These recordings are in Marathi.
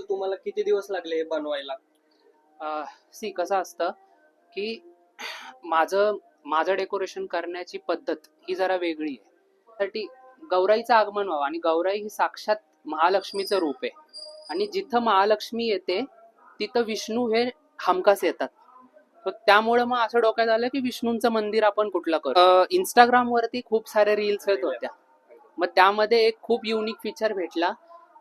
तुम्हाला किती दिवस लागले हे बनवायला? सी कसं असतं की माझं माझं डेकोरेशन करण्याची पद्धत ही जरा वेगळी आहे. त्यासाठी गौराईचं आगमन व्हावं आणि गौराई ही साक्षात महालक्ष्मीचं रूप आहे. आणि जिथं महालक्ष्मी येते तिथं विष्णू हे हमखास येतात. तर त्यामुळे मग असं डोक्यात आलं की विष्णूंचं मंदिर आपण कुठलं करू? इंस्टाग्राम वरती खूप साऱ्या रील्स येत होत्या. मग त्यामध्ये एक खूप युनिक फीचर भेटला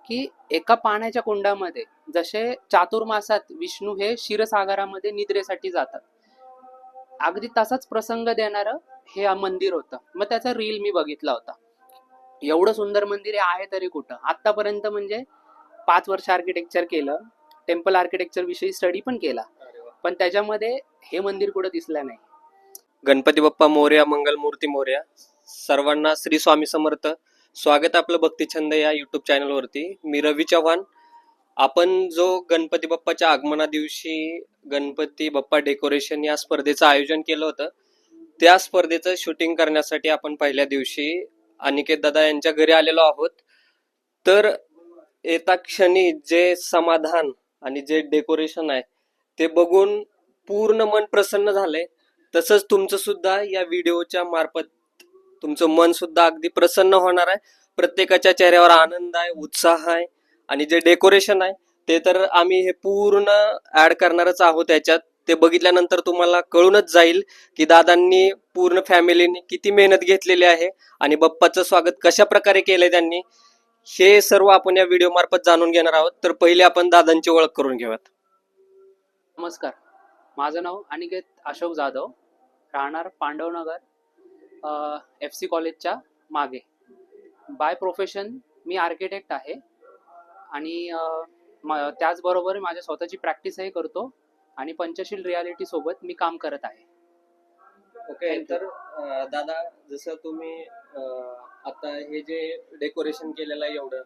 की एका पाण्याच्या कुंडामध्ये जसे चातुर्मासात विष्णू हे क्षीरसागरामध्ये निद्रेसाठी जातात. अगदी तसाच प्रसंग देणारं हे मंदिर होतं. मग त्याचा रील मी बघितला होता. एवढं सुंदर मंदिर आहे तरी कुठं? आतापर्यंत म्हणजे पाच वर्ष आर्किटेक्चर केलं टेम्पल आर्किटेक्चर विषयी स्टडी पण केला. पण त्याच्यामध्ये हे मंदिर कुठं दिसलं नाही. गणपती बाप्पा मोर्या मंगल मूर्ती मोर्या सर्वांना श्री स्वामी समर्थ स्वागत आपलं आपलं भक्तिछंद या युट्यूब चॅनलवरती मी रवी चव्हाण. आपण जो गणपती बाप्पाच्या आगमना दिवशी गणपती बाप्पा डेकोरेशन या स्पर्धेचं आयोजन केलं होतं त्या स्पर्धेचं शूटिंग करण्यासाठी आपण पहिल्या दिवशी अनिकेत दादा यांच्या घरी आलेलो आहोत. तर येता क्षणी जे समाधान आणि जे डेकोरेशन आहे ते बघून पूर्ण मन प्रसन्न झालंय. तसंच तुमचं सुद्धा या व्हिडिओच्या मार्फत तुमचं मन सुद्धा अगदी प्रसन्न होणार आहे. प्रत्येकाच्या चेहऱ्यावर आनंद आहे उत्साह आहे आणि जे डेकोरेशन आहे ते तर आम्ही हे पूर्ण ऍड करणारच आहोत त्याच्यात ते बघितल्यानंतर तुम्हाला कळूनच जाईल की दादांनी पूर्ण फॅमिलीने किती मेहनत घेतलेली आहे आणि बाप्पाचं स्वागत कशा प्रकारे केलंय त्यांनी हे सर्व आपण या व्हिडिओ मार्फत जाणून घेणार आहोत. तर पहिले आपण दादांची ओळख करून घेऊयात. नमस्कार. माझं नाव अनिकेत अशोक जाधव. राहणार पांडवनगर एफ सी कॉलेजच्या मागे. बाय प्रोफेशन मी आर्किटेक्ट आहे. आणि म- त्याचबरोबर माझ्या स्वतःची प्रॅक्टिसही करतो. आणि पंचशील रियालिटी सोबत मी काम करत आहे. ओके. तर दादा जसं तुम्ही आता हे जे डेकोरेशन केलेलं आहे एवढं.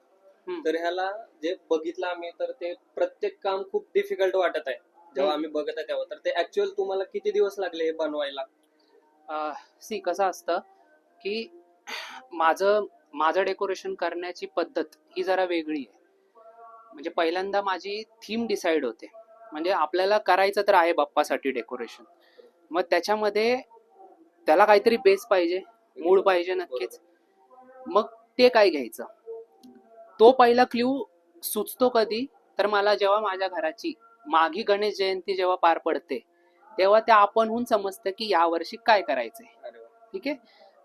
तर ह्याला जे बघितलं आम्ही तर ते प्रत्येक काम खूप डिफिकल्ट वाटत आहे. जेव्हा. आम्ही बघत आहे तेव्हा. तर ते ऍक्च्युअल तुम्हाला किती दिवस लागले हे बनवायला? सी कसं असतं की माझं माझं डेकोरेशन करण्याची पद्धत ही जरा वेगळी आहे. म्हणजे पहिल्यांदा माझी थीम डिसाईड होते. म्हणजे आपल्याला करायचं तर आहे बाप्पासाठी डेकोरेशन मग त्याच्यामध्ये त्याला काहीतरी बेस पाहिजे मूळ पाहिजे नक्कीच. मग ते काय घ्यायचं? तो पहिला क्ल्यू सुचतो कधी? तर मला जेव्हा माझ्या घराची माघी गणेश जयंती जेव्हा पार पडते तेव्हा त्या आपणहून समजतं की यावर्षी काय करायचंय. ठीक आहे?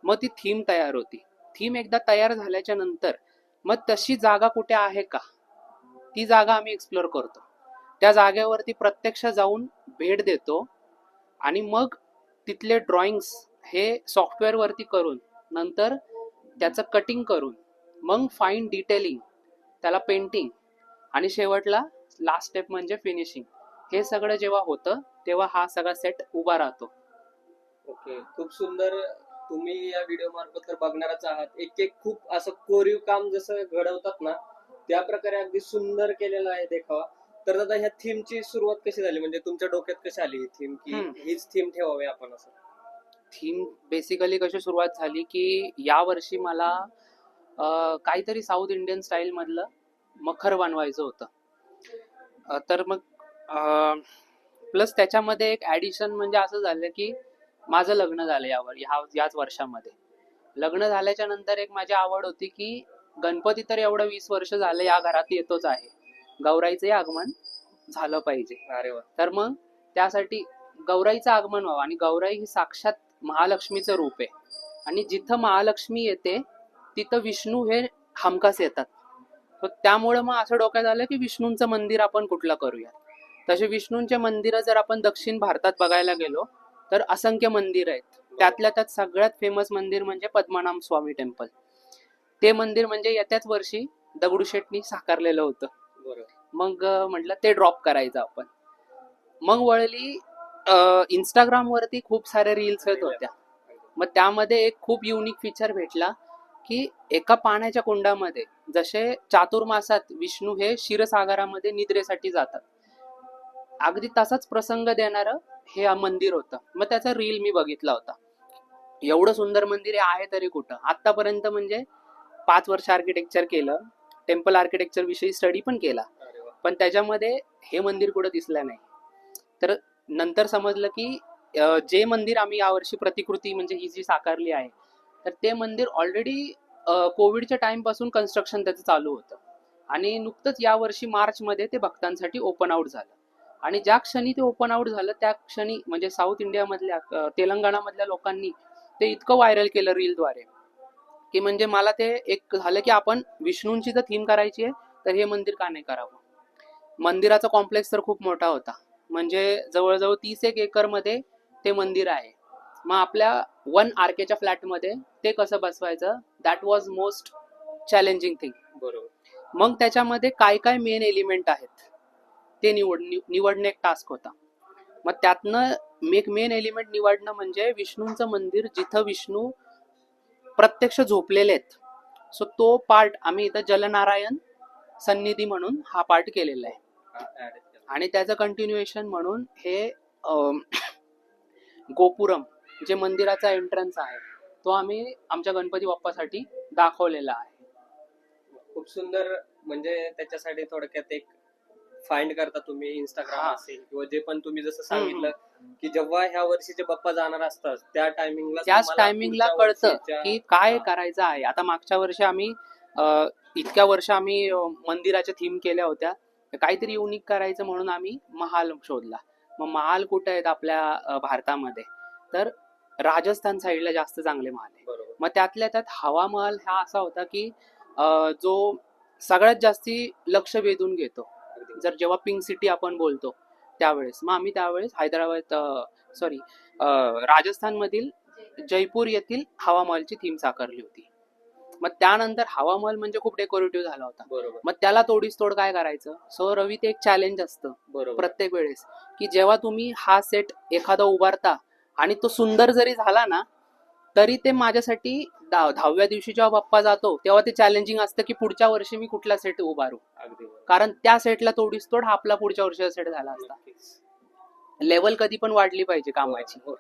मग ती थीम तयार होती. थीम एकदा तयार झाल्याच्यानंतर मग तशी जागा कुठे आहे का? ती जागा आम्ही एक्सप्लोर करतो. त्या जागेवरती प्रत्यक्ष जाऊन भेट देतो आणि मग तिथले ड्रॉइंग्स हे सॉफ्टवेअर वरती करून नंतर त्याचं कटिंग करून मग फाईन डिटेलिंग त्याला पेंटिंग आणि शेवटला लास्ट स्टेप म्हणजे फिनिशिंग हे सगळं जेव्हा होतं तेव्हा हा सगळा सेट उभा राहतो. ओके खूप सुंदर तुम्ही या व्हिडिओ मार्फत तर बघणारच आहात. एक एक खूप असं कोरीव काम जसं घडवतात ना त्या प्रकारे अगदी सुंदर केलेलं आहे देखावा. तर दादा ह्या थीमची सुरुवात कशी झाली? म्हणजे तुमच्या डोक्यात कशी आली ही थीम की हम्म. हीच थीम ठेवावी आपण असं? थीम बेसिकली कशी सुरुवात झाली की या वर्षी मला अं, काहीतरी साऊथ इंडियन स्टाईल मधलं मखर बनवायचं होतं. अं, तर मग प्लस त्याच्यामध्ये एक ऍडिशन म्हणजे असं झालं की माझं लग्न झालं यावर ह्या याच वर्षामध्ये. लग्न झाल्याच्यानंतर एक माझी आवड होती की गणपती तर एवढं वीस वर्ष झालं या घरात येतोच आहे. गौराईचंही आगमन झालं पाहिजे. अरे वा. तर मग त्यासाठी गौराईचं आगमन व्हावं आणि गौराई ही साक्षात महालक्ष्मीचं रूप आहे. आणि जिथं महालक्ष्मी येते तिथं विष्णू हे हमखास येतात. त्यामुळे मग असं डोक्यात आलं की विष्णूंचं मंदिर आपण कुठलं करूया तसे विष्णूंचे मंदिरं जर आपण दक्षिण भारतात बघायला गेलो तर असंख्य मंदिर आहेत. त्यातल्या त्यात सगळ्यात फेमस मंदिर म्हणजे पद्मनाभ स्वामी टेम्पल ते मंदिर म्हणजे येत्याच वर्षी दगडूशेठनी साकारलेलं होतं. मग म्हटलं ते ड्रॉप करायचं आपण. मग वळली इंस्टाग्राम वरती खूप साऱ्या रील्स येत होत्या. मग त्यामध्ये एक खूप युनिक फीचर भेटला की एका पाण्याच्या कुंडामध्ये जसे चातुर्मासात विष्णू हे क्षीरसागरामध्ये निद्रेसाठी जातात. अगदी तसाच प्रसंग देणारं हे मंदिर होतं. मग त्याचा रील मी बघितला होता. एवढं सुंदर मंदिर हे आहे तरी कुठं? आतापर्यंत म्हणजे पाच वर्ष आर्किटेक्चर केलं. टेम्पल आर्किटेक्चर विषयी स्टडी पण केला. पण त्याच्यामध्ये हे मंदिर कुठं दिसलं नाही. तर नंतर समजलं की जे मंदिर आम्ही यावर्षी प्रतिकृती म्हणजे ही जी साकारली आहे तर ते मंदिर ऑलरेडी कोविडच्या टाइमपासून कन्स्ट्रक्शन त्याचं चालू होतं. आणि नुकतंच यावर्षी मार्चमध्ये ते भक्तांसाठी ओपन आउट झालं. आणि ज्या क्षणी ते ओपन आउट झालं त्या क्षणी म्हणजे साऊथ इंडियामधल्या तेलंगणामधल्या लोकांनी ते इतकं व्हायरल केलं रीलद्वारे की म्हणजे मला ते एक झालं की आपण विष्णूंची जर थीम करायची आहे तर हे मंदिर का नाही करावं? मंदिराचा कॉम्प्लेक्स तर खूप मोठा होता. म्हणजे जवळजवळ तीस एक एकरमध्ये ते मंदिर आहे. मग आपल्या वन आरकेच्या फ्लॅटमध्ये ते कसं बसवायचं? That was most challenging thing बरोबर. मग त्याच्यामध्ये काय काय मेन एलिमेंट आहेत? ते निवड नि- निवडणे एक टास्क होता. मग त्यातनं एक मेन एलिमेंट निवडणं म्हणजे विष्णूंचं मंदिर जिथं विष्णू प्रत्यक्ष झोपलेले आहेत. सो तो पार्ट आम्ही इथं जलनारायण सन्निधी म्हणून हा पार्ट केलेला आहे. आणि त्याचं कंटिन्युएशन म्हणून हे गोपुरम जे मंदिराचा एंट्रन्स आहे तो आम्ही आमच्या गणपती बाप्पासाठी दाखवलेला आहे. खूप सुंदर म्हणजे त्याच्यासाठी थोडक्यात एक फाइंड करता तुम्ही इंस्टाग्राम. असेल किंवा जे पण तुम्ही जसं सांगितलं की जेव्हा ह्या वर्षीचे बाप्पा जाणार असतात त्या टायमिंगला त्याच टायमिंगला कळतं की काय. करायचं आहे. आता मागच्या वर्षी आम्ही इतक्या वर्ष आम्ही मंदिराच्या थीम केल्या होत्या. काहीतरी युनिक करायचं म्हणून आम्ही महाल शोधला. मग महाल कुठे आहेत आपल्या भारतामध्ये? तर राजस्थान साईडला जास्त चांगले महाल आहे मग त्यातल्या त्यात हवा महल हा असा होता की जो सगळ्यात जास्ती लक्ष वेधून घेतो. जर जेव्हा पिंक सिटी आपण बोलतो त्यावेळेस. मग आम्ही त्यावेळेस हैदराबाद सॉरी राजस्थानमधील जयपूर येथील हवा महलची थीम साकारली होती. मग त्यानंतर हवा महल म्हणजे खूप डेकोरेटिव्ह झाला होता. मग त्याला तोडीस तोड काय करायचं? सो रवी ते एक चॅलेंज असतं प्रत्येक वेळेस की जेव्हा तुम्ही हा सेट एखादा उभारता आणि तो सुंदर जरी झाला ना तरी ते माझ्यासाठी दहा- दहाव्या दिवशी जेव्हा बाप्पा जातो तेव्हा ते चॅलेंजिंग असतं की पुढच्या वर्षी मी कुठला सेट उभारू. कारण त्या सेटला तोडीस तोड हा आपला पुढच्या वर्षीचा सेट झाला असता. लेवल कधी पण वाढली पाहिजे कामाची हो.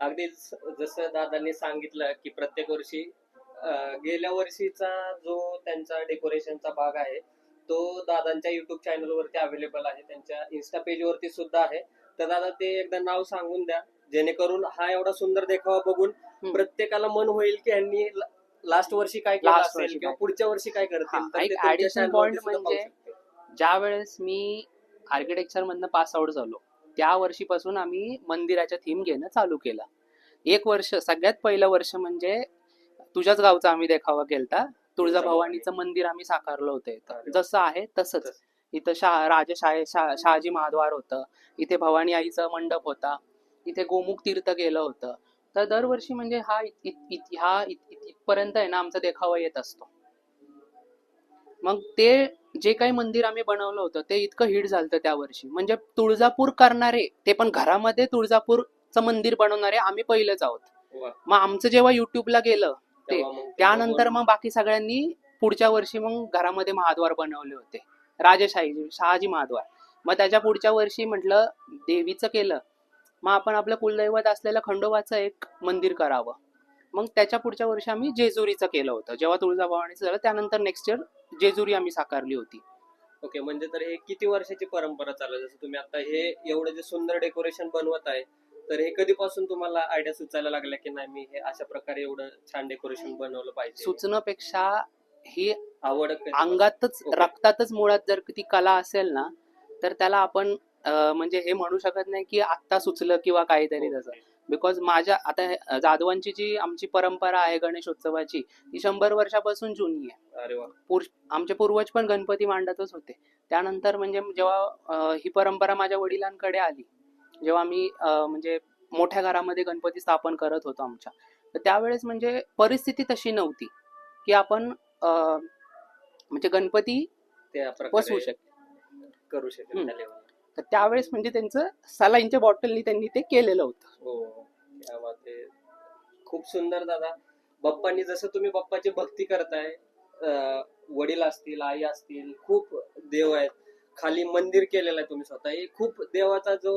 अगदीच जसं दादांनी सांगितलं की प्रत्येक वर्षी गेल्या वर्षीचा जो त्यांचा डेकोरेशनचा भाग आहे तो दादांच्या युट्यूब चॅनल वरती अवेलेबल आहे त्यांच्या इन्स्टा पेज वरती सुद्धा आहे तर दादा ते एकदा नाव सांगून द्या जेणेकरून हा एवढा सुंदर देखावा बघून. प्रत्येकाला मन होईल की यांनी लास्ट वर्षी काय केलं Last असेल वर्षी किंवा काय पुढच्या वर्षी काय करतील तर ते एक तुमच्या additional channel वरती point सुद्धा पाहू म्हणजे शकते. ज्या वेळेस मी आर्किटेक्चर मधनं पास आउट झालो त्या वर्षीपासून आम्ही मंदिराच्या थीम घेणं चालू केलं. एक वर्ष सगळ्यात पहिलं वर्ष म्हणजे तुझ्याच गावचा आम्ही देखावा केलता. तुळजाभवानीचं मंदिर आम्ही साकारलं होतं. जसं आहे तसंच. इथं शहा राजशाहे शहा शहाजी महाद्वार होतं. इथे भवानी आईचं मंडप होता. इथे गोमुख तीर्थ केलं होतं. तर दरवर्षी म्हणजे हा इत- इथपर्यंत आहे ना आमचा देखावा येत असतो. मग ते जे काही मंदिर आम्ही बनवलं होतं ते इतकं हिट झालं त्या वर्षी. म्हणजे तुळजापूर करणारे ते पण घरामध्ये तुळजापूरचं मंदिर बनवणारे आम्ही पहिलेच आहोत. मग आमचं जेव्हा युट्यूबला गेलं ते- त्यानंतर मग बाकी सगळ्यांनी पुढच्या वर्षी मग घरामध्ये महाद्वार बनवले होते. राजशाही शहाजी महाद्वार. मग त्याच्या पुढच्या वर्षी म्हटलं देवीचं केलं. मग आपण आपलं कुलदैवत असलेलं खंडोबाचं एक मंदिर करावं. मग त्याच्या पुढच्या वर्षी आम्ही जेजुरीचं केलं होतं. जेव्हा तुळजाभवानीचं झालं त्यानंतर नेक्स्ट इयर जेजुरी आम्ही साकारली होती. ओके म्हणजे तर हे किती वर्षाची परंपरा चालू जसं तुम्ही आता हे एवढं जे सुंदर डेकोरेशन बनवत आहे तर हे कधीपासून तुम्हाला आयडिया सुचायला लागल्या की नाही मी हे अशा प्रकारे एवढं छान डेकोरेशन बनवलं पाहिजे? सुचण्यापेक्षा ही आवड अंगातच. रक्तातच मुळात जर ती कला असेल ना तर त्याला आपण म्हणजे हे म्हणू शकत नाही की आत्ता सुचलं किंवा काहीतरी तसं. बिकॉज माझ्या आता जाधवांची जी आमची परंपरा आहे गणेशोत्सवाची ती शंभर वर्षापासून जुनी आहे. आमचे पूर्वज पण गणपती मांडतच होते. त्यानंतर म्हणजे जेव्हा ही परंपरा माझ्या वडिलांकडे आली जेव्हा मी म्हणजे मोठ्या घरामध्ये गणपती स्थापन करत होतो आमच्या तर त्यावेळेस म्हणजे परिस्थिती तशी नव्हती की आपण अं, म्हणजे गणपती बसवू शकतो करू शकेल. तर त्यावेळेस म्हणजे त्यांचं सलाईनच्या बॉटलनी त्यांनी ते केलेलं होतं. हो क्या बात आहे. खूप सुंदर दादा. बाप्पांनी जसं तुम्ही बाप्पाची भक्ती करताय अं, वडील असतील आई असतील खूप देव आहेत. खाली मंदिर केलेलं आहे तुम्ही स्वतः. हे खूप देवाचा जो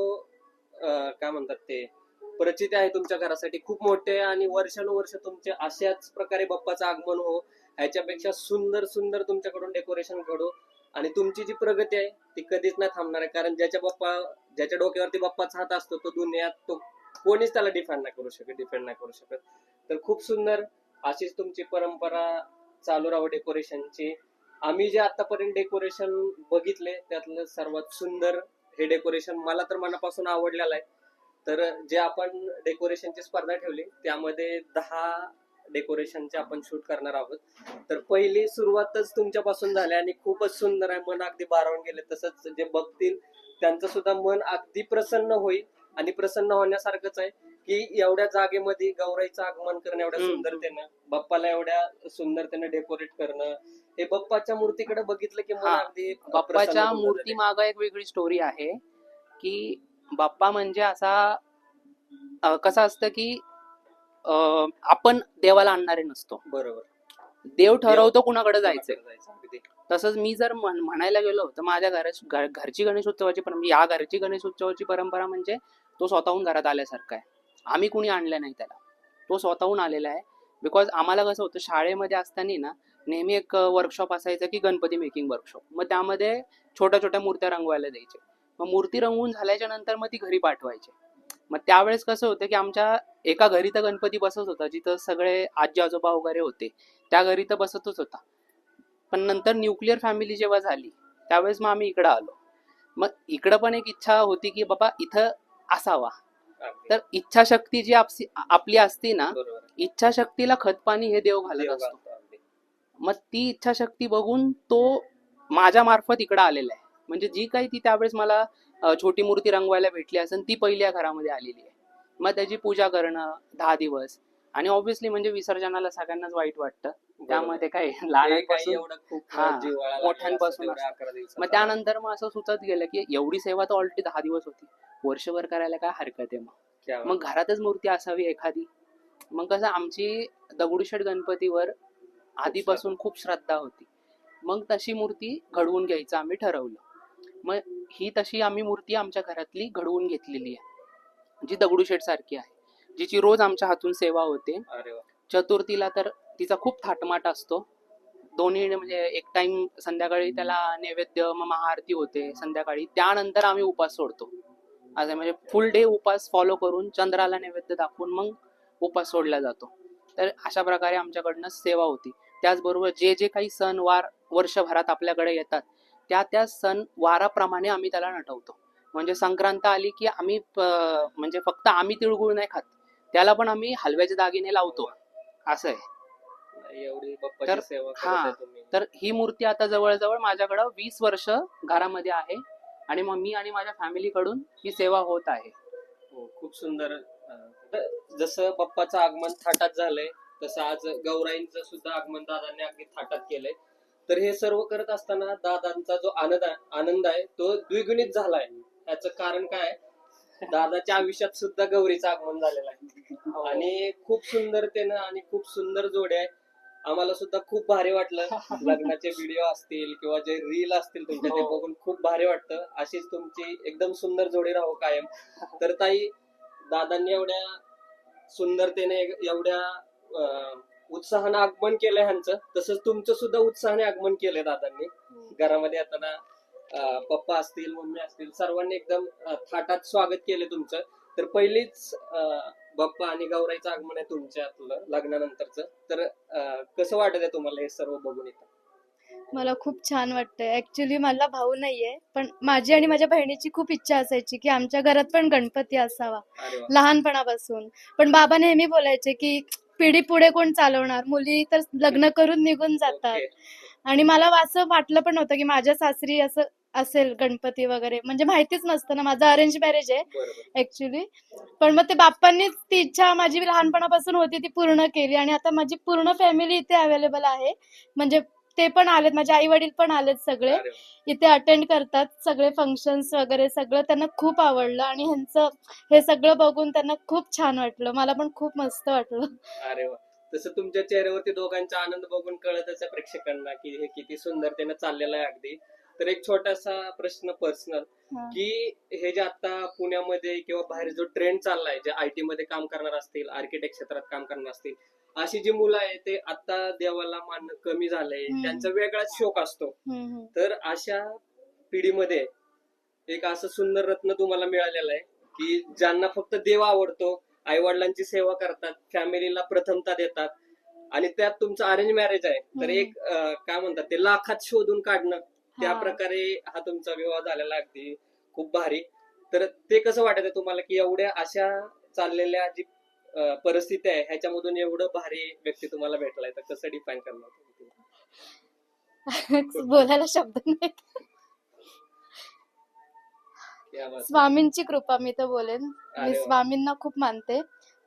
अं, काय म्हणतात ते प्रचिती आहे तुमच्या घरासाठी खूप मोठे आणि वर्षानुवर्ष तुमचे अशाच प्रकारे बाप्पाचं आगमन हो. ह्याच्यापेक्षा सुंदर सुंदर तुमच्याकडून डेकोरेशन घडो. आणि तुमची जी प्रगती आहे ती कधीच नाही थांबणार आहे. कारण ज्याच्या बाप्पा ज्याच्या डोक्यावरती बाप्पाचा हात असतो तो दुनियात तो कोणीच त्याला डिफेंड नाही करू शकत डिफेंड नाही करू शकत. तर खूप सुंदर अशीच तुमची परंपरा चालू राहू डेकोरेशनची आम्ही जे आतापर्यंत डेकोरेशन बघितले त्यातलं सर्वात सुंदर हे डेकोरेशन मला तर मनापासून आवडलेलं आहे. तर जे आपण डेकोरेशनची स्पर्धा ठेवली त्यामध्ये दहा डेकोरेशनचे आपण शूट करणार आहोत तर पहिली सुरुवातच तुमच्यापासून झाली आणि खूपच सुंदर आहे मन अगदी भारावून गेले तसंच जे बघतील त्यांचं सुद्धा मन अगदी प्रसन्न होईल आणि प्रसन्न होण्यासारखंच आहे की एवढ्या जागेमध्ये गौराईचं आगमन करणं एवढ्या. सुंदरतेनं बाप्पाला एवढ्या सुंदरतेनं डेकोरेट करणं हे बाप्पाच्या मूर्तीकडे बघितलं की हा. अगदी बाप्पाच्या. मूर्ती माग एक वेगळी स्टोरी आहे की बाप्पा म्हणजे असा कसं असतं की आपण देवाला आणणारे नसतो. बरोबर. देव ठरवतो कुणाकडे जायचं. जायचं अगदी. तसंच मी जर म्हण- म्हणायला गेलो तर माझ्या घराची घ- घरची गणेश उत्सवाची परंपरा या घरची गणेश उत्सवाची परंपरा म्हणजे तो स्वतःहून घरात आल्यासारखा आहे. आम्ही कुणी आणलं नाही त्याला. तो स्वतःहून आलेला आहे. बिकॉज आम्हाला कसं होतं शाळेमध्ये असताना ना नेहमी एक वर्कशॉप असायचं की गणपती मेकिंग वर्कशॉप मग त्यामध्ये छोट्या छोट्या मूर्त्या रंगवायला द्यायचे. मग मूर्ती रंगवून झाल्याच्यानंतर मग ती घरी पाठवायचे. मग त्यावेळेस कसं होतं की आमच्या एका घरी तर गणपती बसत होता जिथं सगळे आजी आजोबा वगैरे होते त्या घरी तर बसतच होता. पण नंतर न्यूक्लिअर फॅमिली जेव्हा झाली त्यावेळेस मग आम्ही इकडं आलो. मग इकडं पण एक इच्छा होती की बाबा इथं असावा. तर इच्छाशक्ती जी आपसी- आपली असती ना इच्छाशक्तीला खतपाणी हे देव घालत असतो. मग ती इच्छाशक्ती बघून तो माझ्या मार्फत इकडं आलेला आहे. म्हणजे जी काही ती त्यावेळेस मला छोटी मूर्ती रंगवायला भेटली असेल ती पहिल्या घरामध्ये आलेली आहे. मग त्याची पूजा करणं दहा दिवस. आणि ऑब्व्हियसली म्हणजे विसर्जनाला सगळ्यांनाच वाईट वाटतं. त्यामध्ये काय लहानांपासून मोठ्यांपासून. मग त्यानंतर मग असं सुचत गेलं की एवढी सेवा तर ऑलरेडी दहा दिवस होती. वर्षभर करायला काय हरकत आहे मग. मग घरातच मूर्ती असावी एखादी. मग कसं आमची दगडूशेठ गणपतीवर आधीपासून खूप श्रद्धा होती. मग तशी मूर्ती घडवून घ्यायचं आम्ही ठरवलं. मग ही तशी आम्ही मूर्ती आमच्या घरातली घडवून घेतलेली आहे. जी दगडूशेठ सारखी आहे. जिची रोज आमच्या हातून सेवा होते. चतुर्थीला तर तिचा खूप थाटमाट असतो. दोन्ही म्हणजे एक टाइम संध्याकाळी त्याला नैवेद्य मग महाआरती होते संध्याकाळी. त्यानंतर आम्ही उपास सोडतो. असं म्हणजे फुल डे उपास फॉलो करून चंद्राला नैवेद्य दाखवून मग उपास सोडला जातो. तर अशा प्रकारे आमच्याकडनं सेवा होती. त्याचबरोबर जे जे काही सण वार वर्षभरात आपल्याकडे येतात त्या त्या सण वाराप्रमाणे आम्ही त्याला नटवतो. म्हणजे संक्रांत आली की आम्ही म्हणजे फक्त आम्ही तिळगुळ नाही खात. त्याला पण आम्ही हलव्याचे दागिने लावतो. असं आहे. एवढी तर- हा. तर ही मूर्ती आता जवळजवळ माझ्याकडं वीस वर्ष घरामध्ये आहे. आणि मग मी आणि माझ्या फॅमिलीकडून ही सेवा होत आहे. हो, खूप सुंदर जसं बाप्पाचं आगमन थाटात झालंय तसं आज गौराईंचं सुद्धा आगमन दादांनी अगदी थाटात केलंय. तर हे सर्व करत असताना दादांचा जो आनंद आहे आनंद आहे तो द्विगुणित झालाय याचं कारण काय दादाच्या आयुष्यात सुद्धा गौरीचं आगमन झालेलं आहे. आणि खूप सुंदरतेनं आणि खूप सुंदर जोडे आहे. आम्हाला सुद्धा खूप भारी वाटलं. लग्नाचे व्हिडिओ असतील किंवा जे रील असतील तुमच्या ते हो. बघून खूप भारी वाटतं. अशीच तुमची एकदम सुंदर जोडी राहो कायम. तर ताई दादांनी एवढ्या सुंदरतेने एवढ्या उत्साहानं आगमन केलंय ह्यांचं. तसंच तुमचं सुद्धा उत्साहाने आगमन केलंय दादांनी. घरामध्ये येताना अं, पप्पा असतील मम्मी असतील सर्वांनी एकदम अं, थाटात स्वागत केलं तुमचं. तर पहिलीच अं, बाप्पा आणि गौराईचं आगमन आहे तुमच्यातलं लग्नानंतरचं. तर अं, कसं वाटत आहे तुम्हाला हे सर्व बघून इथं? मला खूप छान वाटतंय. ऍक्च्युली मला भाऊ नाहीये पण माझी आणि माझ्या बहिणीची खूप इच्छा असायची की आमच्या घरात पण गणपती असावा. अरे वा. लहानपणापासून. पण बाबा नेहमी बोलायचे की पिढी पुढे कोण चालवणार? मुली तर लग्न करून निघून जातात. आणि मला असं वाटलं पण नव्हतं की माझ्या सासरी असं असेल गणपती वगैरे. म्हणजे माहितीच नसतं ना माझं अरेंज मॅरेज आहे ऍक्च्युली पण मग ते बाप्पांनीच ती इच्छा माझी लहानपणापासून होती ती पूर्ण केली. आणि आता माझी पूर्ण फॅमिली इथे अवेलेबल आहे. म्हणजे ते पण आलेत माझे आई वडील पण आलेत सगळे. इथे अटेंड करतात सगळे फंक्शन्स वगैरे सगळं त्यांना खूप आवडलं आणि ह्यांचं हे सगळं बघून त्यांना खूप छान वाटलं. मला पण खूप मस्त वाटलं. अरे वा. तसं तुमच्या चेहऱ्यावरती दोघांचा आनंद बघून कळतच आहे प्रेक्षकांना की हे किती सुंदरतेनं चाललेलं आहे अगदी. तर एक छोटासा प्रश्न पर्सनल. की हे जे आता पुण्यामध्ये किंवा बाहेर जो ट्रेंड चाललाय जे आय टी मध्ये काम करणार असतील आर्किटेक्ट क्षेत्रात काम करणार असतील अशी जी मुलं आहे ते आता देवाला मानणं कमी झालंय हम्म. त्यांचा वेगळाच शोक असतो हम्म, हम्म. तर अशा पिढीमध्ये एक असं सुंदर रत्न तुम्हाला मिळालेलं आहे की ज्यांना फक्त देव आवडतो आई वडिलांची सेवा करतात फॅमिलीला प्रथमता देतात आणि त्यात तुमचं अरेंज मॅरेज आहे तर हम्म. एक अं, काय म्हणतात ते लाखात शोधून काढणं त्या हा. प्रकारे हा तुमचा विवाह झालेला अगदी खूप भारी तर ते कसं वाटत तुम्हाला की एवढ्या अशा चाललेल्या जी परिस्थिती आहे. ह्याच्यामधून एवढं भारी व्यक्ती तुम्हाला भेटलाय. तर कसं डिफाईन करणार? बोलायला शब्द नाही. स्वामींची कृपा मी तर बोलेन. मी. स्वामींना खूप मानते.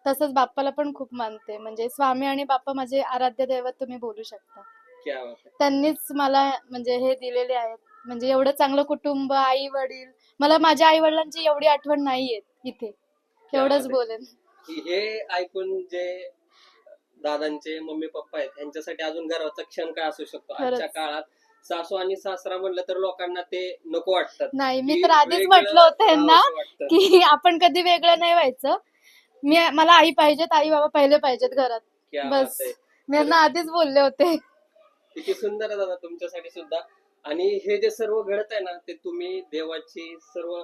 तसंच बाप्पाला पण खूप मानते. म्हणजे स्वामी आणि बाप्पा माझे आराध्य दैवत तुम्ही बोलू शकता. त्यांनीच मला म्हणजे हे दिलेले आहेत. म्हणजे एवढं चांगलं कुटुंब आई वडील मला माझ्या आई वडिलांची एवढी आठवण नाहीये इथे. एवढंच बोलेन. की हे ऐकून जे दादांचे मम्मी पप्पा आहेत यांच्यासाठी अजून गर्वाचा क्षण काय असू शकतो खरंच. आजच्या काळात सासू आणि सासरा म्हणलं तर लोकांना ते नको वाटतात नाही मी तर आधीच वेगळं म्हटलं होतं यांना राहावंसं वाटतं. की आपण कधी वेगळं नाही व्हायचं मी मला आई पाहिजेत आई बाबा पहिले पाहिजेत घरात क्या बस. आहे. मी यांना आधीच बोलले होते किती सुंदर आहे दादा तुमच्यासाठी सुद्धा आणि हे जे सर्व घडत आहे ना ते तुम्ही देवाची सर्व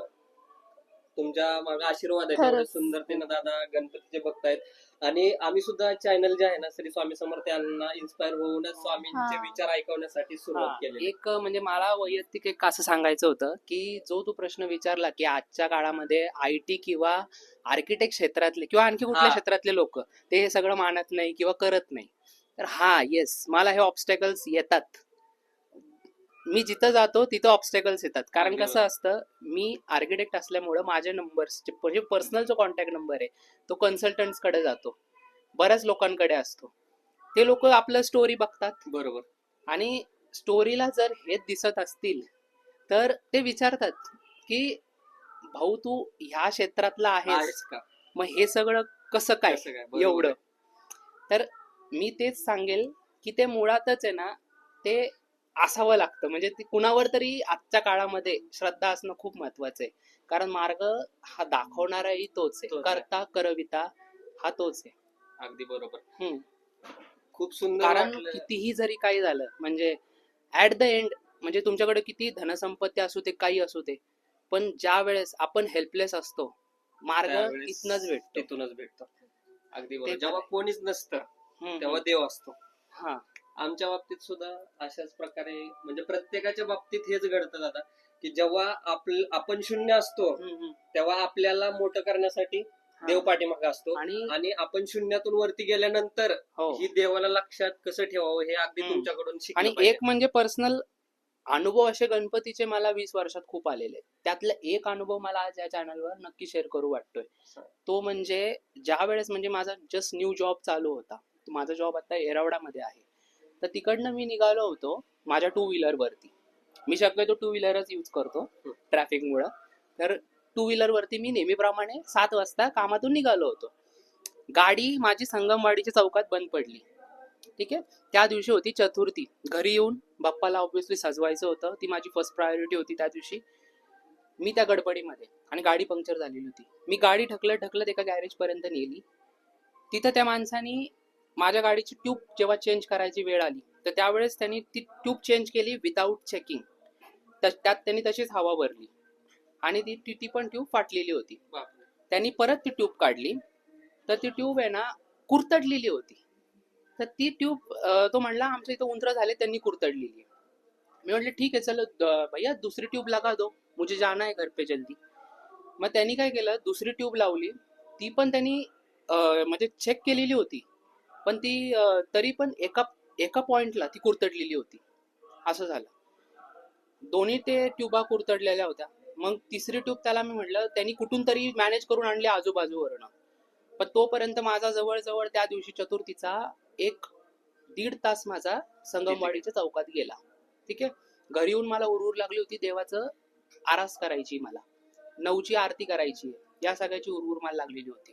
तुमच्या मागे आशीर्वाद आहे. तेवढे सुंदरतेनं दादा गणपतीचे भक्त आहेत आणि आम्ही सुद्धा चॅनल जे आहे ना श्री स्वामी समर्थ यांना इन्स्पायर होऊनच स्वामींचे. विचार ऐकवण्यासाठी सुरुवात केली एक म्हणजे मला वैयक्तिक एक असं सांगायचं होतं की जो तू प्रश्न विचारला की आजच्या काळामध्ये आय टी किंवा आर्किटेक्ट क्षेत्रातले किंवा आणखी कुठल्या. क्षेत्रातले लोक ते हे सगळं मानत नाही किंवा करत नाही तर हा येस मला हे ऑब्स्टॅकल्स येतात मी जिथं जातो तिथं ऑब्स्टॅकल्स येतात. कारण कसं असतं मी आर्किटेक्ट असल्यामुळं माझे नंबर्स म्हणजे पर्सनल जो कॉन्टॅक्ट नंबर आहे तो consultants कडे जातो. बऱ्याच लोकांकडे असतो. ते लोक आपलं स्टोरी बघतात. बरोबर. आणि स्टोरीला जर हेच दिसत असतील तर ते विचारतात की भाऊ तू ह्या क्षेत्रातला आहेस. का? मग हे सगळं कसं काय? एवढं. तर मी तेच सांगेल की ते मुळातच आहे ना ते असावं लागतं म्हणजे ते कुणावर तरी आजच्या काळामध्ये श्रद्धा असणं खूप महत्वाचं आहे कारण मार्ग हा दाखवणाराही तोच आहे तोच आहे. करता करविता हा तोच आहे अगदी बरोबर हम्म. खूप सुंदर कारण वाटलं. कितीही जरी काही झालं म्हणजे ऍट द एंड म्हणजे तुमच्याकडे किती धनसंपत्ती असू दे काही असू दे पण ज्या वेळेस आपण हेल्पलेस असतो मार्ग त्यावेळेस इथनच भेटतो तिथूनच भेटतो अगदी बरोबर जेव्हा आहे. कोणीच नसतं हम्म, तेव्हा. देव असतो हा आमच्या बाबतीत सुद्धा अशाच प्रकारे म्हणजे प्रत्येकाच्या बाबतीत हेच घडतं दादा की जेव्हा आपल आपण शून्य असतो. तेव्हा आपल्याला मोठं करण्यासाठी. देव पाठीमागे असतो आणि आपण शून्यातून वरती गेल्यानंतर हो ही देवाला लक्षात कसं ठेवावं हे अगदी. तुमच्याकडून आणि. एक म्हणजे पर्सनल अनुभव असे गणपतीचे मला वीस वर्षात खूप आलेले. त्यातला एक अनुभव मला आज या चॅनलवर नक्की शेअर करू वाटतोय तो म्हणजे ज्या वेळेस म्हणजे माझा जस्ट न्यू जॉब चालू होता माझा जॉब आता एरवडामध्ये आहे तर तिकडनं मी निघालो होतो माझ्या टू व्हीलरवरती मी शक्यतो टू व्हीलरच यूज करतो ट्रॅफिकमुळं तर टू व्हीलरवरती मी नेहमीप्रमाणे सात वाजता कामातून निघालो होतो. गाडी माझी संगमवाडीच्या चौकात बंद पडली. ठीक आहे? त्या दिवशी होती चतुर्थी. घरी येऊन बाप्पाला ऑब्विसली सजवायचं होतं. ती माझी फर्स्ट प्रायोरिटी होती त्या दिवशी. मी त्या गडबडीमध्ये आणि गाडी पंक्चर झालेली होती. मी गाडी ढकलत ढकलत एका गॅरेज पर्यंत नेली. तिथं त्या माणसानी माझ्या गाडीची ट्यूब जेव्हा चेंज करायची वेळ आली तर त्यावेळेस त्यांनी ती ट्यूब चेंज केली विदाऊट चेकिंग त्यात त्यांनी तशीच हवा भरली. आणि ती ती ती पण ट्यूब फाटलेली होती. त्यांनी परत ती ट्यूब काढली. तर ती ट्यूब आहे ना कुरतडलेली होती. तर ती ट्यूब तो म्हणला आमच्या इथं उंदरं झाले त्यांनी कुरतडलेली आहे. मी म्हटलं ठीक आहे चलो भैया दुसरी ट्यूब लगा दो. मुझे जाना है घर पे जल्दी. मग त्यांनी काय केलं? दुसरी ट्यूब लावली. ती पण त्यांनी म्हणजे चेक केलेली होती. पण ती तरी पण एका एका पॉइंटला ती कुरतडलेली होती. असं झालं. दोन्ही ते ट्यूबा कुरतडलेल्या होत्या. मग तिसरी ट्यूब त्याला मी म्हटलं त्यांनी कुठून तरी मॅनेज करून आणली आजूबाजूवरनं पण तोपर्यंत माझा जवळजवळ त्या दिवशी चतुर्थीचा एक दीड तास माझा संगमवाडीच्या चौकात गेला. ठीक आहे? घरी येऊन मला उरूर लागली होती. देवाचं आरास करायची मला. नऊची आरती करायची. या सगळ्याची उरवूर मला लागलेली होती.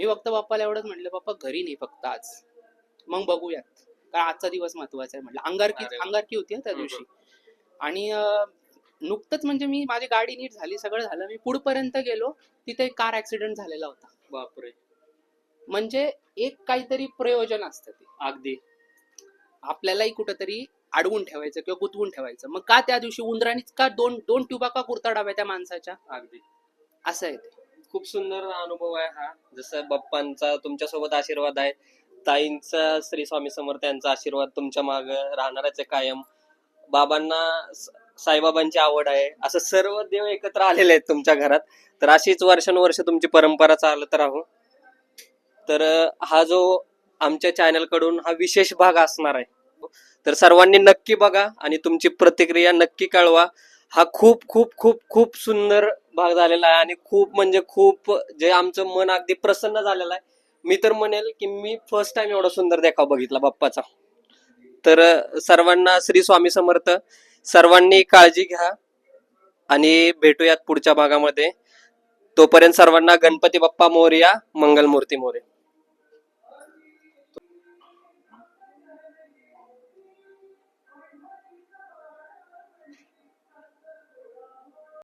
मी फक्त बाप्पाला एवढंच म्हटलं बाप्पा घरी नाही फक्त आज. मग बघूयात. कारण आजचा दिवस महत्त्वाचा आहे म्हटलं. अंगारकी. अंगारकी होती त्या दिवशी. आणि नुकतंच म्हणजे मी माझी गाडी नीट झाली सगळं झालं. मी पुढपर्यंत गेलो तिथे एक कार ऍक्सिडेंट झालेला होता. बापरे. म्हणजे एक काहीतरी प्रयोजन असतं ते. अगदी. आपल्यालाही कुठंतरी अडवून ठेवायचं किंवा गुंतवून ठेवायचं. मग का त्या दिवशी उंदराणीच का दोन दोन ट्युबा का कुरतडाव्या त्या माणसाच्या? अगदी. असं आहे ते. खूप सुंदर अनुभव आहे हा. जसं बाप्पांचा तुमच्यासोबत आशीर्वाद आहे. ताईंचा श्री स्वामी समर्थ यांचा आशीर्वाद तुमच्या माग राहणारच आहे कायम. बाबांना साईबाबांची आवड आहे. असं सर्व देव एकत्र आलेले आहेत तुमच्या घरात. तर अशीच वर्षानुवर्ष तुमची परंपरा चालत राहू. तर हा जो आमच्या चॅनलकडून हा विशेष भाग असणार आहे. तर सर्वांनी नक्की बघा आणि तुमची प्रतिक्रिया नक्की कळवा. हा खूप खूप खूप खूप सुंदर भाग झालेला आहे आणि खूप म्हणजे खूप जे आमचं मन अगदी प्रसन्न झालेलं आहे. मी तर म्हणेल की मी फर्स्ट टाइम एवढा सुंदर देखाव बघितला बाप्पाचा. तर सर्वांना श्री स्वामी समर्थ. सर्वांनी काळजी घ्या आणि भेटूयात पुढच्या भागामध्ये. तोपर्यंत सर्वांना गणपती बाप्पा मोर्या मंगलमूर्ती मोरे.